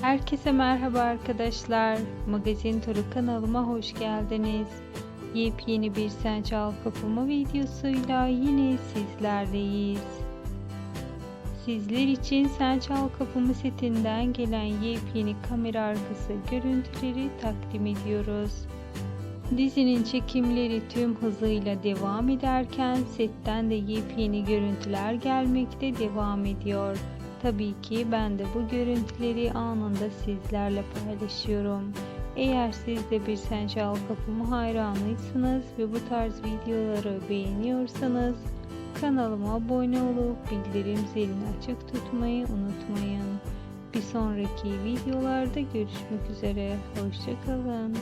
Herkese merhaba arkadaşlar. Magazin Turu kanalıma hoş geldiniz. Yepyeni bir Sen Çal Kapımı videosuyla yine sizlerleyiz. Sizler için Sen Çal Kapımı setinden gelen yepyeni kamera arkası görüntüleri takdim ediyoruz. Dizinin çekimleri tüm hızıyla devam ederken setten de yepyeni görüntüler gelmekte devam ediyor. Tabii ki ben de bu görüntüleri anında sizlerle paylaşıyorum. Eğer siz de bir Sen Çal Kapımı hayranıysanız ve bu tarz videoları beğeniyorsanız kanalıma abone olup bildirim zilini açık tutmayı unutmayın. Bir sonraki videolarda görüşmek üzere. Hoşçakalın.